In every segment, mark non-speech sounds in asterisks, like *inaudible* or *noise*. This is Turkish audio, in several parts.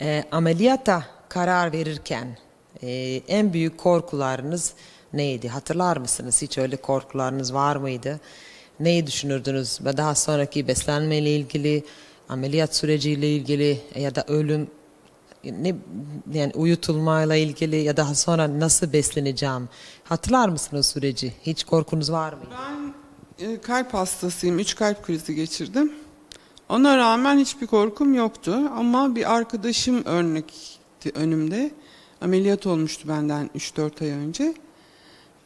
E, ameliyata karar verirken e, en büyük korkularınız neydi? Hatırlar mısınız? Hiç öyle korkularınız var mıydı? Neyi düşünürdünüz? Ve daha sonraki beslenmeyle ilgili, ameliyat süreciyle ilgili ya da ölüm ne yani uyutulmayla ilgili ya daha sonra nasıl besleneceğim? Hatırlar mısınız süreci? Hiç korkunuz var mıydı? Ben e, kalp hastasıyım. Üç kalp krizi geçirdim. Ona rağmen hiçbir korkum yoktu. Ama bir arkadaşım örnekti önümde. Ameliyat olmuştu benden 3-4 ay önce.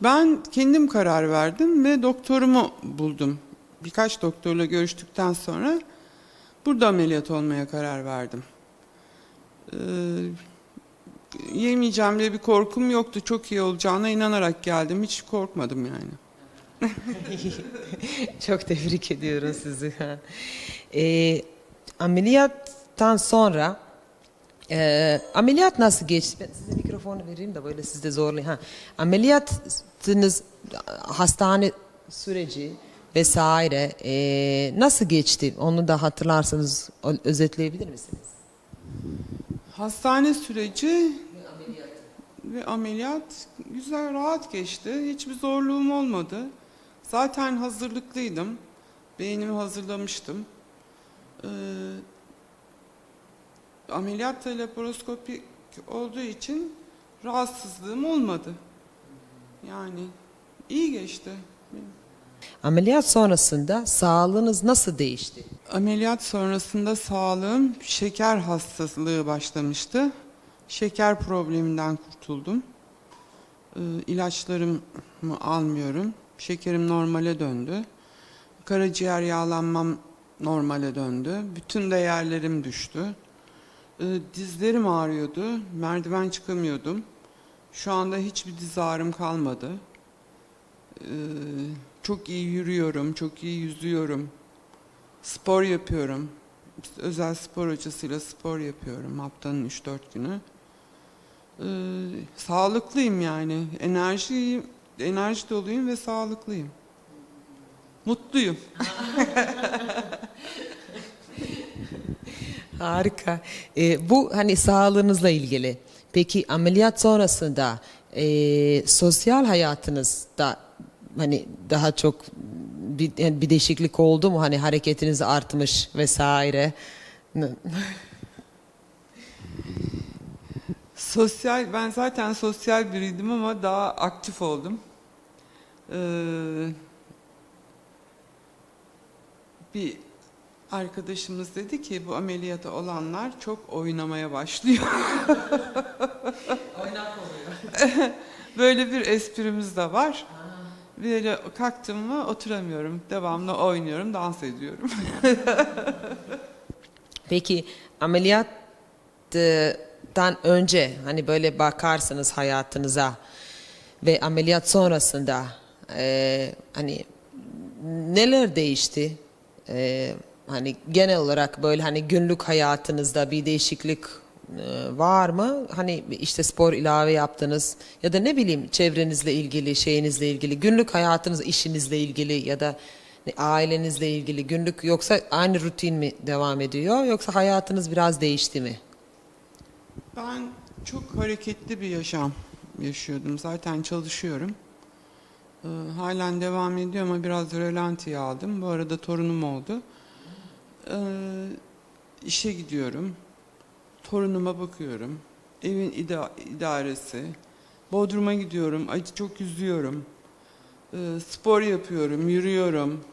Ben kendim karar verdim ve doktorumu buldum. Birkaç doktorla görüştükten sonra burada ameliyat olmaya karar verdim. Ee, yemeyeceğim diye bir korkum yoktu. Çok iyi olacağına inanarak geldim. Hiç korkmadım yani. *laughs* Çok tebrik ediyorum sizi. E, ameliyattan sonra e, ameliyat nasıl geçti? Ben size mikrofonu vereyim de böyle siz de zorlayın. Ha. Ameliyatınız, hastane süreci vesaire e, nasıl geçti? Onu da hatırlarsanız özetleyebilir misiniz? Hastane süreci ve ameliyat güzel, rahat geçti. Hiçbir zorluğum olmadı. Zaten hazırlıklıydım. Beynimi hazırlamıştım. Ee, ameliyat da laparoskopik olduğu için rahatsızlığım olmadı. Yani iyi geçti. Ameliyat sonrasında sağlığınız nasıl değişti? Ameliyat sonrasında sağlığım şeker hastalığı başlamıştı. Şeker probleminden kurtuldum. Ee, ilaçlarımı almıyorum. Şekerim normale döndü. Karaciğer yağlanmam normale döndü. Bütün değerlerim düştü. Ee, dizlerim ağrıyordu. Merdiven çıkamıyordum. Şu anda hiçbir diz ağrım kalmadı. Ee, çok iyi yürüyorum, çok iyi yüzüyorum. Spor yapıyorum. Özel spor hocasıyla spor yapıyorum haftanın 3-4 günü. Ee, sağlıklıyım yani. Enerji, enerji doluyum ve sağlıklıyım. Mutluyum. *laughs* Harika. Ee, bu hani sağlığınızla ilgili. Peki ameliyat sonrasında e, sosyal hayatınızda hani daha çok bir, yani bir değişiklik oldu mu? Hani hareketiniz artmış vesaire. Sosyal, ben zaten sosyal biriydim ama daha aktif oldum. Ee, bir arkadaşımız dedi ki bu ameliyata olanlar çok oynamaya başlıyor. *laughs* *laughs* Böyle bir esprimiz de var. Böyle kalktım mı oturamıyorum. Devamlı oynuyorum, dans ediyorum. *laughs* Peki ameliyattan önce hani böyle bakarsanız hayatınıza ve ameliyat sonrasında e, hani neler değişti? E, hani genel olarak böyle hani günlük hayatınızda bir değişiklik e, var mı? Hani işte spor ilave yaptınız ya da ne bileyim çevrenizle ilgili, şeyinizle ilgili, günlük hayatınız, işinizle ilgili ya da ailenizle ilgili günlük yoksa aynı rutin mi devam ediyor yoksa hayatınız biraz değişti mi? Ben çok hareketli bir yaşam yaşıyordum. Zaten çalışıyorum. Ee, halen devam ediyor ama biraz rölantiye aldım. Bu arada torunum oldu. Ee, işe gidiyorum. Torunuma bakıyorum. Evin ida- idaresi. Bodrum'a gidiyorum. Ay, çok yüzüyorum. Ee, spor yapıyorum, yürüyorum.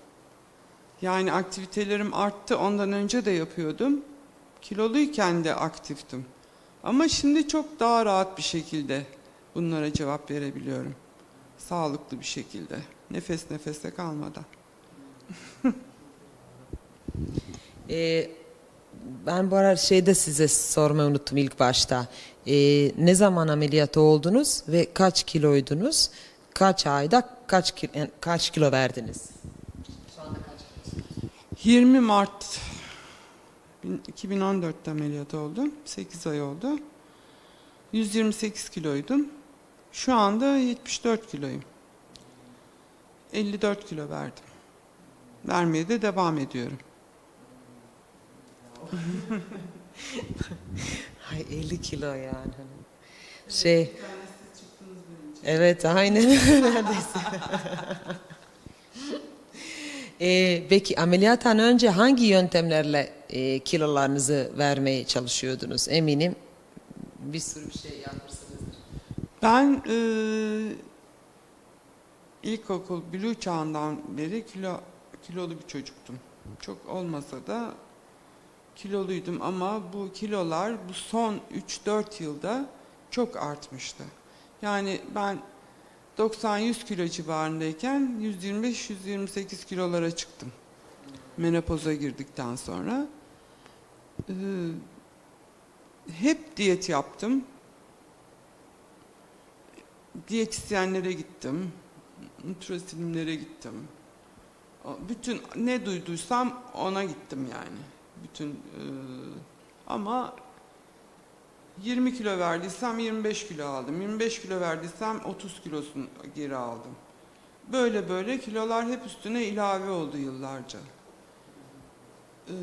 Yani aktivitelerim arttı. Ondan önce de yapıyordum. Kiloluyken de aktiftim. Ama şimdi çok daha rahat bir şekilde bunlara cevap verebiliyorum. Sağlıklı bir şekilde. Nefes nefese kalmadan. *laughs* Ee, ben bu ara şeyde size sormayı unuttum ilk başta. Ee, ne zaman ameliyat oldunuz ve kaç kiloydunuz? Kaç ayda kaç kilo, yani kaç kilo verdiniz? 20 Mart bin- 2014'te ameliyat oldum. 8 ay oldu. 128 kiloydum. Şu anda 74 kiloyum. 54 kilo verdim. Vermeye de devam ediyorum. Ay 50 kilo yani. hani. Şey. Evet aynen *laughs* neredeyse. *laughs* Ee, peki ameliyattan önce hangi yöntemlerle e, kilolarınızı vermeye çalışıyordunuz? Eminim bir sürü bir şey yapmışsınızdır. Ben eee ilkokul blue çağından beri kilo kilolu bir çocuktum. Çok olmasa da kiloluydum ama bu kilolar bu son 3-4 yılda çok artmıştı. Yani ben 90-100 kilo civarındayken 125-128 kilolara çıktım. Menopoza girdikten sonra. Eee, hep diyet yaptım diyetisyenlere gittim, nutrasyenlere gittim. Bütün ne duyduysam ona gittim yani. Bütün e, ama 20 kilo verdiysem 25 kilo aldım. 25 kilo verdiysem 30 kilosunu geri aldım. Böyle böyle kilolar hep üstüne ilave oldu yıllarca. E,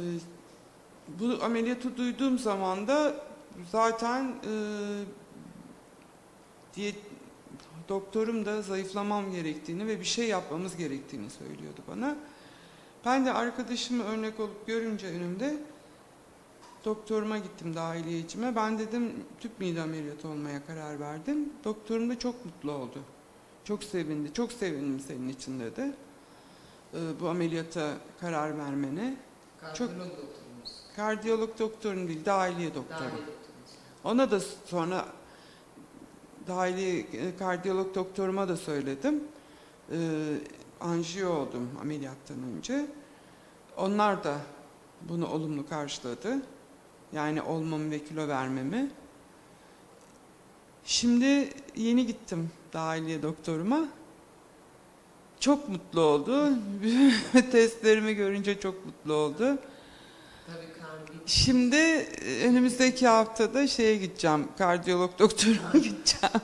bu ameliyatı duyduğum zaman da zaten e, diyet doktorum da zayıflamam gerektiğini ve bir şey yapmamız gerektiğini söylüyordu bana. Ben de arkadaşımı örnek olup görünce önümde doktoruma gittim dahiliyecime. Ben dedim tüp mide ameliyatı olmaya karar verdim. Doktorum da çok mutlu oldu. Çok sevindi. Çok sevindim senin için dedi. Ee, bu ameliyata karar vermene. Çok- Kardiyolog doktorum değil, dahiliye doktoru. Ona da sonra dahili e, kardiyolog doktoruma da söyledim. Ee, anjiyo oldum ameliyattan önce. Onlar da bunu olumlu karşıladı. Yani olmamı ve kilo vermemi. Şimdi yeni gittim dahiliye doktoruma. Çok mutlu oldu. *laughs* Testlerimi görünce çok mutlu oldu. Şimdi e, önümüzdeki haftada şeye gideceğim. Kardiyolog doktoruma *laughs* gideceğim.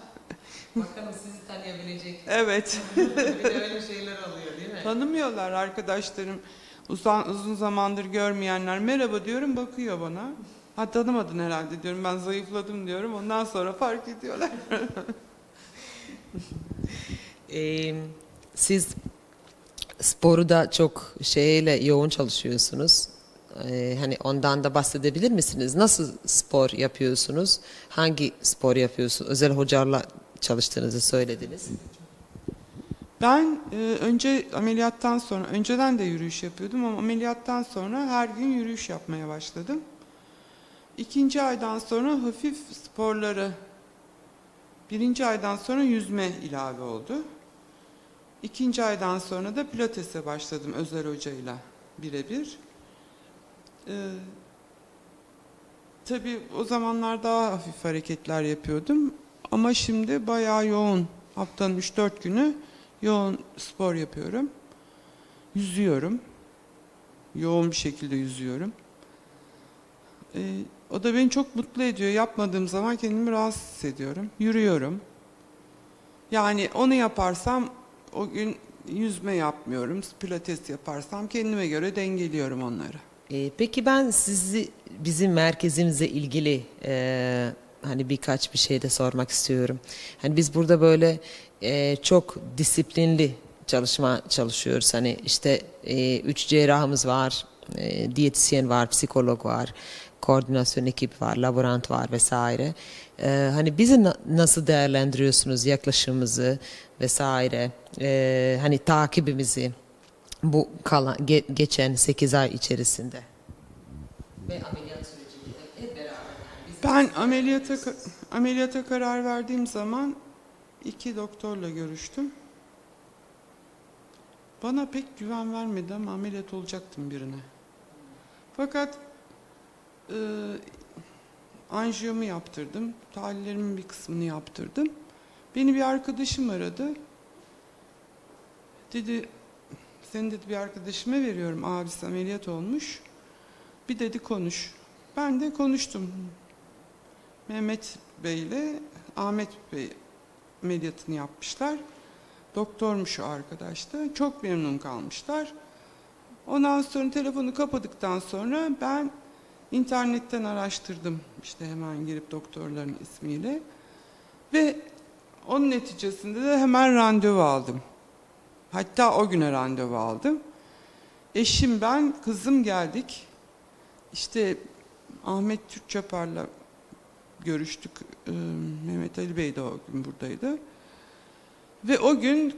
Bakalım sizi tanıyabilecek. Evet. *laughs* bir de öyle şeyler oluyor değil mi? Tanımıyorlar arkadaşlarım. Uzun, uzun zamandır görmeyenler merhaba diyorum bakıyor bana. Ha tanımadın herhalde diyorum ben zayıfladım diyorum. Ondan sonra fark ediyorlar. *laughs* Ee, siz sporu da çok şeyle yoğun çalışıyorsunuz. Ee, hani ondan da bahsedebilir misiniz? Nasıl spor yapıyorsunuz? Hangi spor yapıyorsunuz? Özel hocalarla çalıştığınızı söylediniz. Ben e, önce ameliyattan sonra, önceden de yürüyüş yapıyordum ama ameliyattan sonra her gün yürüyüş yapmaya başladım. İkinci aydan sonra hafif sporları, birinci aydan sonra yüzme ilave oldu. İkinci aydan sonra da pilatese başladım özel hocayla birebir. Ee, tabii o zamanlar daha hafif hareketler yapıyordum ama şimdi bayağı yoğun haftanın 3-4 günü yoğun spor yapıyorum. Yüzüyorum. Yoğun bir şekilde yüzüyorum. Ee, o da beni çok mutlu ediyor. Yapmadığım zaman kendimi rahatsız hissediyorum. Yürüyorum. Yani onu yaparsam o gün yüzme yapmıyorum. Pilates yaparsam kendime göre dengeliyorum onları. Ee, peki ben sizi bizim merkezimize ilgili e, hani birkaç bir şey de sormak istiyorum. Hani biz burada böyle e, çok disiplinli çalışma çalışıyoruz. Hani işte e, üç cerrahımız var, e, diyetisyen var, psikolog var, koordinasyon ekip var, laborant var vesaire. E, hani bizi na- nasıl değerlendiriyorsunuz yaklaşımımızı vesaire, e, hani takibimizi? bu kalan ge- geçen 8 ay içerisinde. Ve ameliyat sürecinde hep beraber. Biz Ben ameliyata ameliyata karar verdiğim zaman iki doktorla görüştüm. Bana pek güven vermedi ama ameliyat olacaktım birine. Fakat e, anjiyomu yaptırdım. Tahlillerimin bir kısmını yaptırdım. Beni bir arkadaşım aradı. Dedi Seni dedi bir arkadaşıma veriyorum. Abisi ameliyat olmuş. Bir dedi konuş. Ben de konuştum. Mehmet Bey ile Ahmet Bey ameliyatını yapmışlar. Doktormuş o arkadaş da. Çok memnun kalmışlar. Ondan sonra telefonu kapadıktan sonra ben internetten araştırdım. İşte hemen girip doktorların ismiyle. Ve onun neticesinde de hemen randevu aldım. Hatta o güne randevu aldım. Eşim ben, kızım geldik. İşte Ahmet Türkçapar'la görüştük. Ee, Mehmet Ali Bey de o gün buradaydı. Ve o gün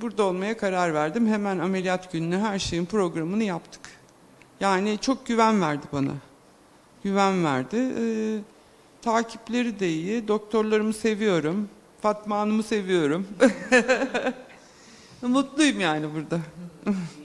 burada olmaya karar verdim. Hemen ameliyat gününe her şeyin programını yaptık. Yani çok güven verdi bana. Güven verdi. Ee, takipleri de iyi. Doktorlarımı seviyorum. Fatma Hanım'ı seviyorum. *laughs* Mutluyum yani burada. *laughs*